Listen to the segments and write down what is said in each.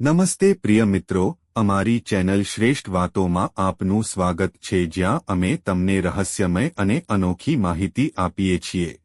નમસ્તે પ્રિય મિત્રો, અમારી ચેનલ શ્રેષ્ઠ વાતોમાં આપનું સ્વાગત છે જ્યાં અમે તમને રહસ્યમય અને અનોખી માહિતી આપીએ છીએ.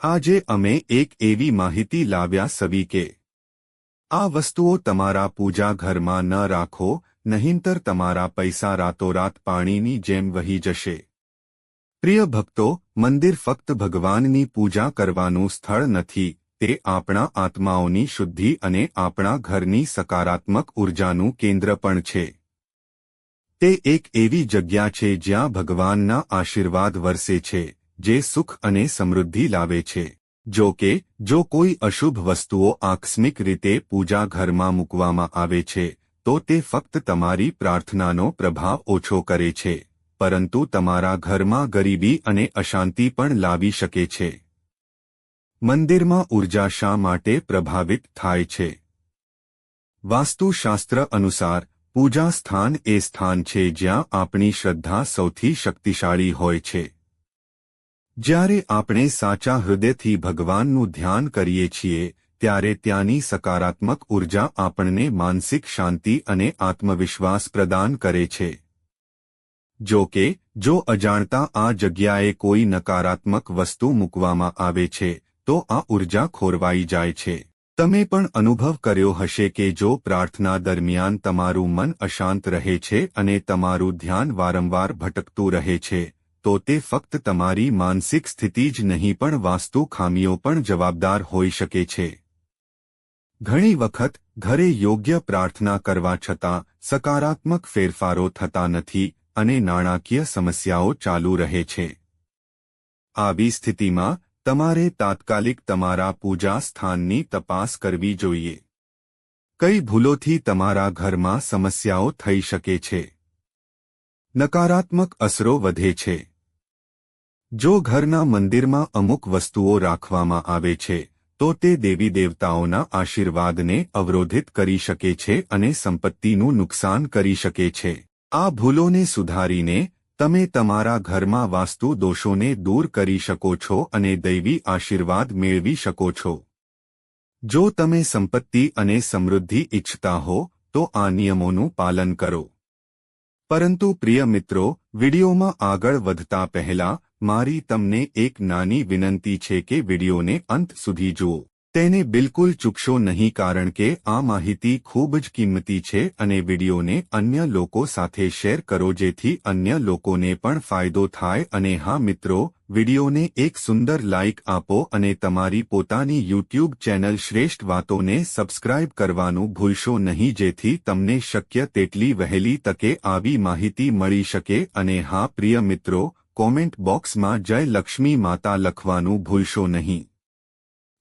આજે અમે એક એવી માહિતી લાવ્યા સવી કે, આ વસ્તુઓ તમારા પૂજા ઘરમાં ન રાખો, નહીંતર તમારા પૈસા રાતોરાત પાણીની જેમ વહી જશે. પ્રિય ભક્તો, મંદિર ફક્ત ભગવાનની પૂજા કરવાનું સ્થળ નથી. તે આપણા આત્માઓની શુદ્ધિ અને આપણા ઘરની સકારાત્મક ઉર્જાનું કેન્દ્ર પણ છે. તે એક એવી જગ્યા છે જ્યાં ભગવાનના આશીર્વાદ વરસે છે, જે સુખ અને સમૃદ્ધિ લાવે છે. જો કે, જો કોઈ અશુભ વસ્તુઓ આકસ્મિક રીતે પૂજા ઘરમાં મૂકવામાં આવે છે, તો તે ફક્ત તમારી પ્રાર્થનાનો પ્રભાવ ઓછો કરે છે, પરંતુ તમારા ઘરમાં ગરીબી અને અશાંતિ પણ લાવી શકે છે. મંદિરમાં ઊર્જા શા માટે પ્રભાવિત થાય છે? વાસ્તુશાસ્ત્ર અનુસાર, પૂજા સ્થાન એ સ્થાન છે જ્યાં આપણી શ્રદ્ધા સૌથી શક્તિશાળી હોય છે. જ્યારે આપણે સાચા હૃદયથી ભગવાનનું ધ્યાન કરીએ છીએ, ત્યારે ત્યાંની સકારાત્મક ઊર્જા આપણને માનસિક શાંતિ અને આત્મવિશ્વાસ પ્રદાન કરે છે. જો કે, જો અજાણતા આ જગ્યાએ કોઈ નકારાત્મક વસ્તુ મૂકવામાં આવે છે તો આ ઊર્જા ખોરવાઈ જાય છે. તમે પણ અનુભવ કર્યો હશે કે જો પ્રાર્થના દરમિયાન તમારું મન અશાંત રહે છે અને તમારું ધ્યાન વારંવાર ભટકતું રહે છે, તો તે ફક્ત તમારી માનસિક સ્થિતિ જ નહીં પણ વાસ્તુ ખામીઓ પણ જવાબદાર હોઈ શકે છે. ઘણી વખત ઘરે યોગ્ય પ્રાર્થના કરવા છતાં સકારાત્મક ફેરફારો થતા નથી અને નાણાકીય સમસ્યાઓ ચાલુ રહે છે. આવી સ્થિતિમાં તમારે તાત્કાલિક તમારા પૂજા સ્થાનની તપાસ કરવી જોઈએ. કઈ ભૂલોથી તમારા ઘરમાં સમસ્યાઓ થઈ શકે છે? નકારાત્મક અસરો વધે છે. જો ઘરના મંદિરમાં અમુક વસ્તુઓ રાખવામાં આવે છે, તો તે દેવી દેવતાઓના આશીર્વાદને અવરોધિત કરી શકે છે અને સંપત્તિનું નુકસાન કરી શકે છે. આ ભૂલોને સુધારીને તમે તમારા ઘરમાં વાસ્તુ દોષોને દૂર કરી શકો છો અને દૈવી આશીર્વાદ મેળવી શકો છો. જો તમે સંપત્તિ અને સમૃદ્ધિ ઇચ્છતા હો, તો આ નિયમોનું પાલન કરો. પરંતુ પ્રિય મિત્રો, વિડીયોમાં આગળ વધતા પહેલા, મારી તમને એક નાની વિનંતી છે કે વિડીયોને અંત સુધી જુઓ. તેને બિલકુલ ચૂકશો નહીં કારણ કે આ માહિતી ખૂબ જ કિંમતી છે અને વિડીયોને અન્ય લોકો સાથે શેર કરો જેથી અન્ય લોકોને પણ ફાયદો થાય અને હા મિત્રો, વિડીયોને એક સુંદર લાઇક આપો અને તમારી પોતાની યુટ્યુબ ચેનલ શ્રેષ્ઠ વાતોને સબસ્ક્રાઇબ કરવાનું ભૂલશો નહીં જેથી તમને શક્ય તેટલી વહેલી તકે આવી માહિતી મળી શકે અને હા પ્રિય મિત્રો, કોમેન્ટ બોક્સમાં જય લક્ષ્મી માતા લખવાનું ભૂલશો નહીં.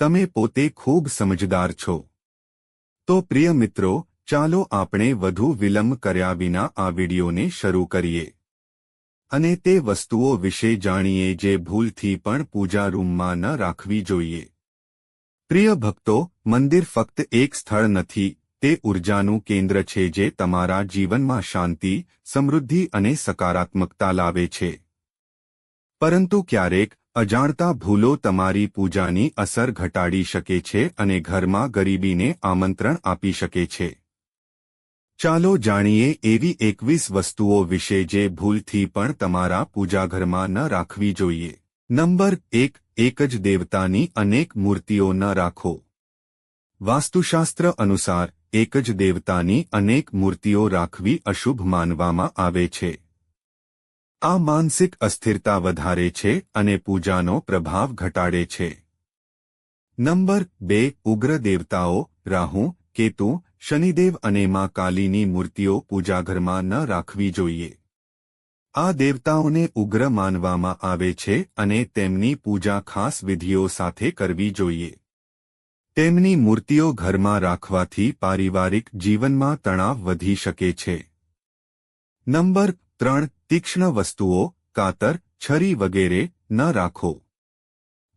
તમે પોતે ખૂબ સમજદાર છો. તો પ્રિય મિત્રો, ચાલો આપણે વધુ વિલંબ કર્યા વિના આ વિડીયોને શરૂ કરીએ. અને તે વસ્તુઓ વિશે જાણીએ જે ભૂલથી પણ પૂજા રૂમમાં ન રાખવી જોઈએ. પ્રિય ભક્તો, મંદિર ફક્ત એક સ્થળ નથી, તે ઉર્જાનું કેન્દ્ર છે જે તમારા જીવનમાં શાંતિ, સમૃદ્ધિ અને સકારાત્મકતા લાવે છે. પરંતુ ક્યારેક અજાણતા ભૂલો તમારી પૂજાની અસર ઘટાડી શકે છે અને ઘરમાં ગરીબીને આમંત્રણ આપી શકે છે. ચાલો જાણીએ એવી એકવીસ વસ્તુઓ વિશે જે ભૂલથી પણ તમારા પૂજાઘરમાં ન રાખવી જોઈએ. નંબર એક એક જ દેવતાની અનેક મૂર્તિઓ ન રાખો. વાસ્તુશાસ્ત્ર અનુસાર, એક જ દેવતાની અનેક મૂર્તિઓ રાખવી અશુભ માનવામાં આવે છે. આ માનસિક અસ્થિરતા વધારે છે અને પૂજાનો પ્રભાવ ઘટાડે છે. નંબર બે, ઉગ્ર દેવતાઓ, રાહુ, કેતુ, શનિદેવ અને મા કાલીની મૂર્તિઓ પૂજાઘરમાં ન રાખવી જોઈએ. આ દેવતાઓને ઉગ્ર માનવામાં આવે છે અને તેમની પૂજા ખાસ વિધિઓ સાથે કરવી જોઈએ. તેમની મૂર્તિઓ ઘરમાં રાખવાથી પારિવારિક જીવનમાં તણાવ વધી શકે છે. નંબર ત્રણ તીક્ષ્ણ વસ્તુઓ, કાતર, છરી વગેરે ન રાખો.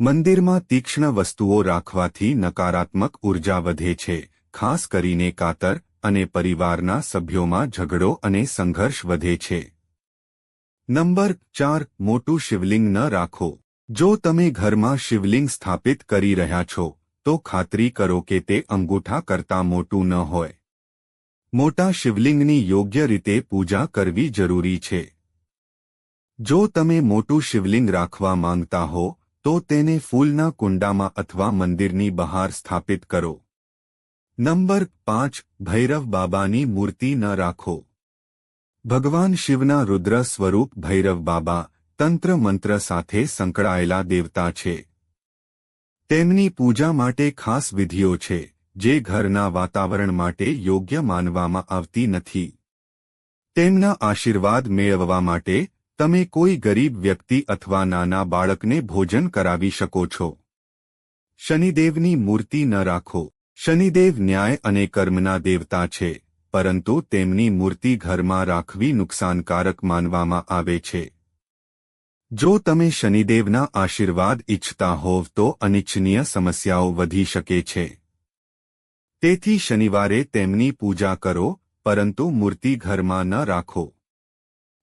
મંદિરમાં તીક્ષ્ણ વસ્તુઓ રાખવાથી નકારાત્મક ઊર્જા વધે છે, ખાસ કરીને કાતર અને પરિવારના સભ્યોમાં ઝઘડો અને સંઘર્ષ વધે છે. નંબર ચાર, મોટું શિવલિંગ ન રાખો. જો તમે ઘરમાં શિવલિંગ સ્થાપિત કરી રહ્યા છો, તો ખાતરી કરો કે તે અંગૂઠા કરતાં મોટું ન હોય. મોટા શિવલિંગની યોગ્ય રીતે પૂજા કરવી જરૂરી છે. જો તમે મોટું શિવલિંગ રાખવા માંગતા હો, તો તેને ફૂલના કુંડામાં અથવા મંદિરની બહાર સ્થાપિત કરો. નંબર પાંચ, ભૈરવ બાબાની મૂર્તિ ન રાખો. ભગવાન શિવના રુદ્ર સ્વરૂપ ભૈરવ બાબા, તંત્ર મંત્ર સાથે સંકળાયેલા દેવતા છે. તેમની પૂજા માટે ખાસ વિધિઓ છે, જે ઘરના વાતાવરણ માટે યોગ્ય માનવામાં આવતી નથી. તેમના આશીર્વાદ મેળવવા માટે તમે કોઈ ગરીબ વ્યક્તિ અથવા નાના બાળકને ભોજન કરાવી શકો છો. શનિદેવની મૂર્તિ ન રાખો. શનિદેવ ન્યાય અને કર્મના દેવતા છે, પરંતુ તેમની મૂર્તિ ઘરમાં રાખવી નુકસાનકારક માનવામાં આવે છે. જો તમે શનિદેવના આશીર્વાદ ઇચ્છતા હોવ તો અનિચ્છનીય સમસ્યાઓ વધી શકે છે. તેથી શનિવારે તેમની પૂજા કરો, પરંતુ મૂર્તિ ઘરમાં ન રાખો.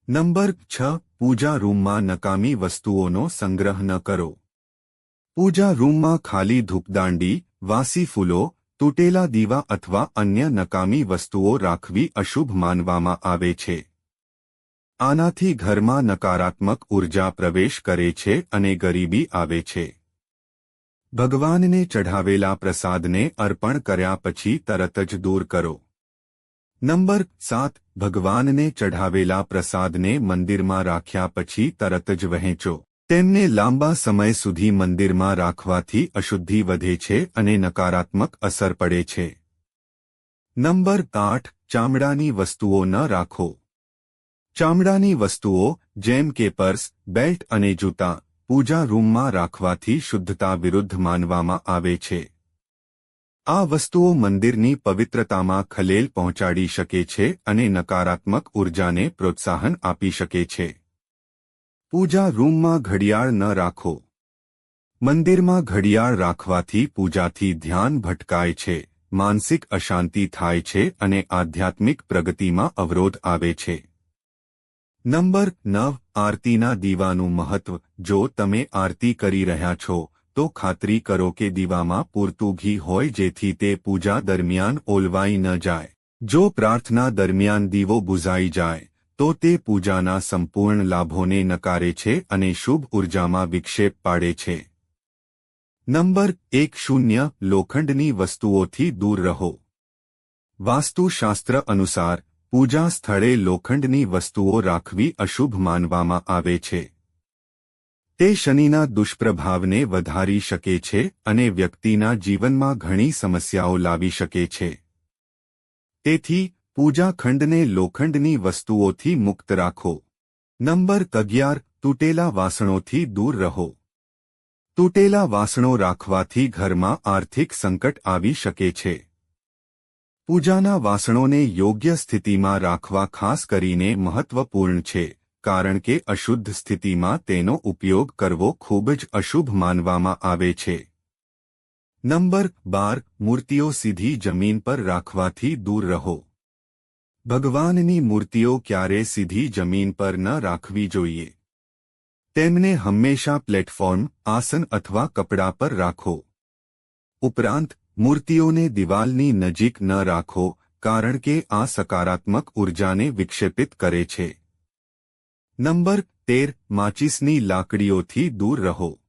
નંબર છ, પૂજા રૂમમાં નકામી વસ્તુઓનો સંગ્રહ ન કરો. પૂજા રૂમમાં ખાલી ધૂપદાંડી, વાસી ફૂલો, તૂટેલા દીવા અથવા અન્ય નકામી વસ્તુઓ રાખવી અશુભ માનવામાં આવે છે. આનાથી ઘરમાં નકારાત્મક ઊર્જા પ્રવેશ કરે છે અને ગરીબી આવે છે. ભગવાનને ચઢાવેલા પ્રસાદને અર્પણ કર્યા પછી તરત જ દૂર કરો. નંબર સાત, ભગવાનને ચઢાવેલા પ્રસાદને મંદિરમાં રાખ્યા પછી તરત જ વહેંચો. તેમને લાંબા સમય સુધી મંદિરમાં રાખવાથી અશુદ્ધિ વધે છે અને નકારાત્મક અસર પડે છે. નંબર આઠ, ચામડાની વસ્તુઓ ન રાખો. ચામડાની વસ્તુઓ, જેમ કે પર્સ, બેલ્ટ અને જૂતા, પૂજા રૂમમાં રાખવાથી શુદ્ધતા વિરુદ્ધ માનવામાં આવે છે. આ વસ્તુઓ મંદિરની પવિત્રતામાં ખલેલ પહોંચાડી શકે છે અને નકારાત્મક ઉર્જાને પ્રોત્સાહન આપી શકે છે. પૂજા રૂમમાં ઘડિયાળ ન રાખો. મંદિરમાં ઘડિયાળ રાખવાથી પૂજાથી ધ્યાન ભટકાય છે, માનસિક અશાંતિ થાય છે અને આધ્યાત્મિક પ્રગતિમાં અવરોધ આવે છે. નંબર નવ, આરતીના દીવાનું મહત્વ. જો તમે આરતી કરી રહ્યા છો તો ખાતરી કરો કે દીવામાં પૂરતું ઘી હોય જેથી તે પૂજા દરમિયાન ઓલવાઈ ન જાય. જો પ્રાર્થના દરમિયાન દીવો બુઝાઈ જાય, તો તે પૂજાના સંપૂર્ણ લાભોને નકારે છે અને શુભ ઉર્જામાં વિક્ષેપ પાડે છે. નંબર એક શૂન્ય, લોખંડની વસ્તુઓથી દૂર રહો. વાસ્તુશાસ્ત્ર અનુસાર, પૂજા સ્થળે લોખંડની વસ્તુઓ રાખવી અશુભ માનવામાં આવે છે. તે શનિના દુષ્પ્રભાવને વધારી શકે છે અને વ્યક્તિના જીવનમાં ઘણી સમસ્યાઓ લાવી શકે છે. તેથી, પૂજા ખંડને લોખંડની વસ્તુઓથી મુક્ત રાખો. નંબર અગિયાર, તૂટેલા વાસણોથી દૂર રહો. તૂટેલા વાસણો રાખવાથી ઘરમાં આર્થિક સંકટ આવી શકે છે. પૂજાના વાસણોને યોગ્ય સ્થિતિમાં રાખવા ખાસ કરીને મહત્વપૂર્ણ છે. કારણ કે અશુદ્ધ સ્થિતિમાં તેનો ઉપયોગ કરવો ખૂબ જ અશુભ માનવામાં આવે છે. નંબર બાર, મૂર્તિઓ સીધી જમીન પર રાખવાથી દૂર રહો. ભગવાનની મૂર્તિઓ ક્યારે સીધી જમીન પર ન રાખવી જોઈએ. તેમને હંમેશા પ્લેટફોર્મ, આસન અથવા કપડા પર રાખો. ઉપરાંત, મૂર્તિઓને દિવાલની નજીક ન રાખો, કારણ કે આ સકારાત્મક ઉર્જાને વિક્ષેપિત કરે છે. નંબર તેર, માચીસની લાકડીઓથી દૂર રહો.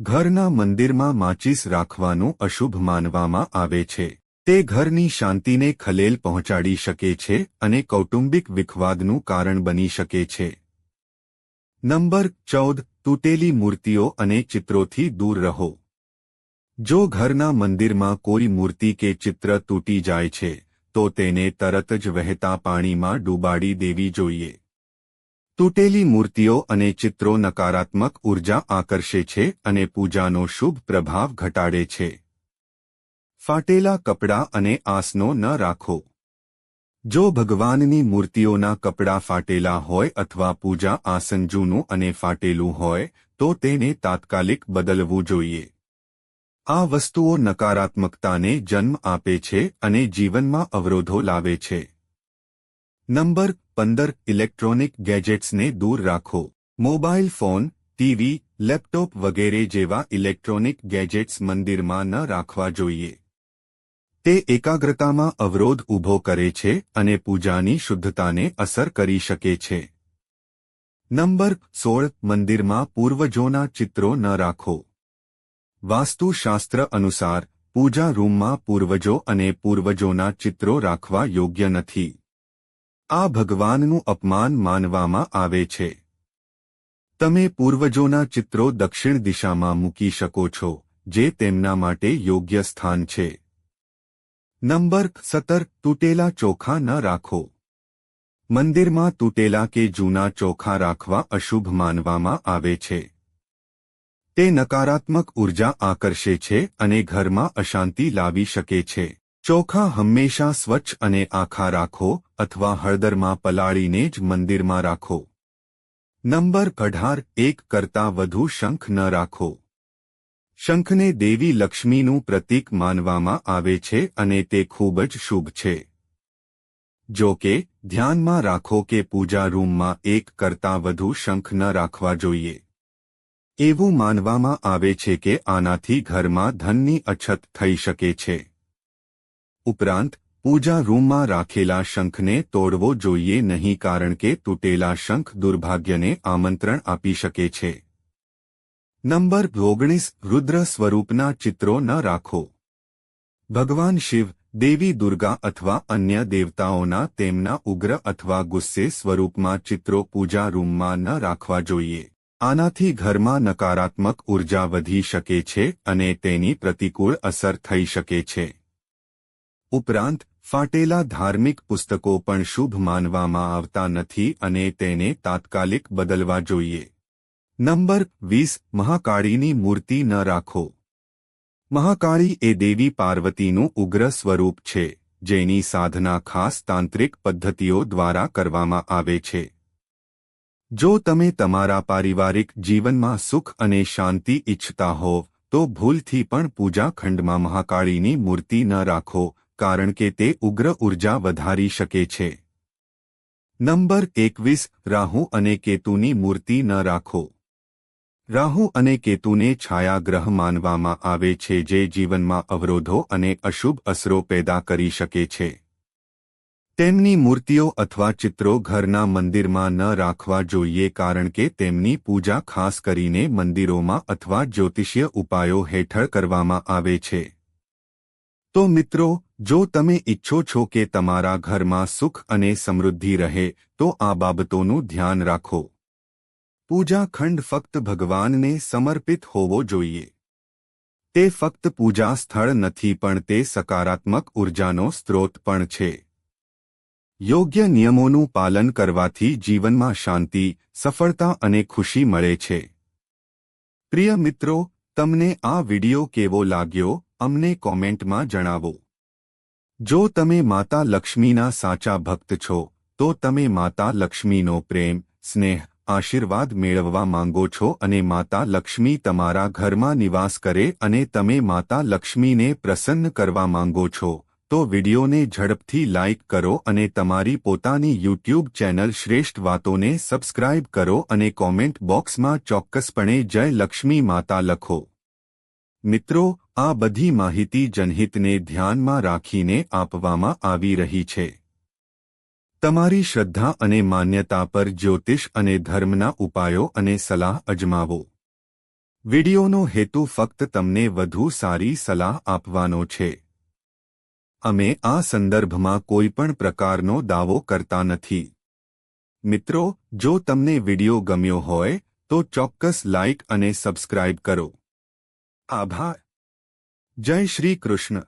ઘરના મંદિરમાં માચીસ રાખવાનું અશુભ માનવામાં આવે છે. તે ઘરની શાંતિને ખલેલ પહોંચાડી શકે છે અને કૌટુંબિક વિખવાદનું કારણ બની શકે છે. નંબર ચૌદ, તૂટેલી મૂર્તિઓ અને ચિત્રોથી દૂર રહો. જો ઘરના મંદિરમાં કોઈ મૂર્તિ કે ચિત્ર તૂટી જાય છે, તો તેને તરત જ વહેતા પાણીમાં ડૂબાડી દેવી જોઈએ. તૂટેલી મૂર્તિઓ અને ચિત્રો નકારાત્મક ઊર્જા આકર્ષે છે અને પૂજાનો શુભ પ્રભાવ ઘટાડે છે. ફાટેલા કપડાં અને આસનો ન રાખો. જો ભગવાનની મૂર્તિઓના કપડાં ફાટેલા હોય અથવા પૂજા આસન જૂનું અને ફાટેલું હોય, તો તેને તાત્કાલિક બદલવું જોઈએ. આ વસ્તુઓ નકારાત્મકતાને જન્મ આપે છે અને જીવનમાં અવરોધો લાવે છે. નંબર પંદર ઇલેક્ટ્રોનિક ગેજેટ્સને દૂર રાખો. મોબાઈલ ફોન, ટીવી, લેપટોપ વગેરે જેવા ઇલેક્ટ્રોનિક ગેજેટ્સ મંદિરમાં ન રાખવા જોઈએ. તે એકાગ્રતામાં અવરોધ ઊભો કરે છે અને પૂજાની શુદ્ધતાને અસર કરી શકે છે. નંબર સોળ, મંદિરમાં પૂર્વજોના ચિત્રો ન રાખો. વાસ્તુશાસ્ત્ર અનુસાર, પૂજા રૂમમાં પૂર્વજો અને પૂર્વજોના ચિત્રો રાખવા યોગ્ય નથી. આ ભગવાનનું અપમાન માનવામાં આવે છે. તમે પૂર્વજોના ચિત્રો દક્ષિણ દિશામાં મૂકી શકો છો, જે તેમના માટે યોગ્ય સ્થાન છે. નંબર સતર તૂટેલા ચોખા ન રાખો. મંદિરમાં તૂટેલા કે જૂના ચોખા રાખવા અશુભ માનવામાં આવે છે. તે નકારાત્મક ઊર્જા આકર્ષે છે અને ઘરમાં અશાંતિ લાવી શકે છે. ચોખા હંમેશા સ્વચ્છ અને આખા રાખો અથવા હળદરમાં પલાળીને જ મંદિરમાં રાખો. નંબર અઢાર, એક કરતાં વધુ શંખ ન રાખો. શંખને દેવી લક્ષ્મીનું પ્રતીક માનવામાં આવે છે અને તે ખૂબ જ શુભ છે. જો કે, ધ્યાનમાં રાખો કે પૂજા રૂમમાં એક કરતાં વધુ શંખ ન રાખવા જોઈએ. એવું માનવામાં આવે છે કે આનાથી ઘરમાં ધનની અછત થઈ શકે છે. ઉપરાંત, પૂજા રૂમમાં રાખેલા શંખને તોડવો જોઈએ નહીં કારણ કે તૂટેલા શંખ દુર્ભાગ્યને આમંત્રણ આપી શકે છે. નંબર ઓગણીસ, રુદ્ર સ્વરૂપના ચિત્રો ન રાખો. ભગવાન શિવ, દેવી દુર્ગા અથવા અન્ય દેવતાઓના તેમના ઉગ્ર અથવા ગુસ્સે સ્વરૂપમાં ચિત્રો પૂજા રૂમમાં ન રાખવા જોઈએ. આનાથી ઘરમાં નકારાત્મક ઊર્જા વધી શકે છે અને તેની પ્રતિકૂળ અસર થઈ શકે છે. ઉપરાંત, ફાટેલા ધાર્મિક પુસ્તકો પણ શુભ માનવામાં આવતા નથી અને તેને તાત્કાલિક બદલવા જોઈએ. નંબર વીસ, મહાકાળીની મૂર્તિ ન રાખો. મહાકાળી એ દેવી પાર્વતીનું ઉગ્ર સ્વરૂપ છે, જેની સાધના ખાસ તાંત્રિક પદ્ધતિઓ દ્વારા કરવામાં આવે છે. જો તમે તમારા પારિવારિક જીવનમાં સુખ અને શાંતિ ઇચ્છતા હોવ, તો ભૂલથી પણ પૂજા ખંડમાં મહાકાળીની મૂર્તિ ન રાખો કારણ કે તે ઉગ્ર ઊર્જા વધારી શકે છે. નંબર એકવીસ, રાહુ અને કેતુની મૂર્તિ ન રાખો. રાહુ અને કેતુને છાયાગ્રહ માનવામાં આવે છે જે જીવનમાં અવરોધો અને અશુભ અસરો પેદા કરી શકે છે. તેમની મૂર્તિઓ અથવા ચિત્રો ઘરના મંદિરમાં ન રાખવા જોઈએ કારણ કે તેમની પૂજા ખાસ કરીને મંદિરોમાં અથવા જ્યોતિષીય ઉપાયો હેઠળ કરવામાં આવે છે. તો મિત્રો જો તમે ઇચ્છો છો કે તમારા ઘરમાં સુખ અને સમૃદ્ધિ રહે, તો આ બાબતોનું ધ્યાન રાખો. પૂજા ખંડ ફક્ત ભગવાનને સમર્પિત હોવો જોઈએ. તે ફક્ત પૂજા સ્થળ નથી, પણ તે સકારાત્મક ઉર્જાનો સ્ત્રોત પણ છે. યોગ્ય નિયમોનું પાલન કરવાથી જીવનમાં શાંતિ, સફળતા અને ખુશી મળે છે. પ્રિય મિત્રો, તમને આ વિડિયો કેવો લાગ્યો, અમને કોમેન્ટમાં જણાવો. જો તમે માતા લક્ષ્મીના સાચા ભક્ત છો, તો તમે માતા લક્ષ્મીનો પ્રેમ, સ્નેહ, આશીર્વાદ મેળવવા માંગો છો અને માતા લક્ષ્મી તમારા ઘરમાં નિવાસ કરે અને તમે માતા લક્ષ્મીને પ્રસન્ન કરવા માંગો છો, તો વિડિયોને ઝડપથી લાઇક કરો અને તમારી પોતાની યુટ્યુબ ચેનલ શ્રેષ્ઠ વાતોને સબસ્ક્રાઇબ કરો અને કોમેન્ટ બોક્સમાં ચોક્કસપણે જય લક્ષ્મી માતા લખો. મિત્રો આ બધી માહિતી જનહિતને ધ્યાનમાં રાખીને આપવામાં આવી રહી છે. તમારી શ્રદ્ધા અને માન્યતા પર જ્યોતિષ અને ધર્મના ઉપાયો અને સલાહ અજમાવો. વિડિયોનો હેતુ ફક્ત તમને વધુ સારી સલાહ આપવાનો છે. અમે આ સંદર્ભમાં કોઈપણ પ્રકારનો દાવો કરતા નથી. મિત્રો, જો તમને વિડિયો ગમ્યો હોય, તો ચોક્કસ લાઇક અને સબસ્ક્રાઇબ કરો. આભાર. જય શ્રી કૃષ્ણ.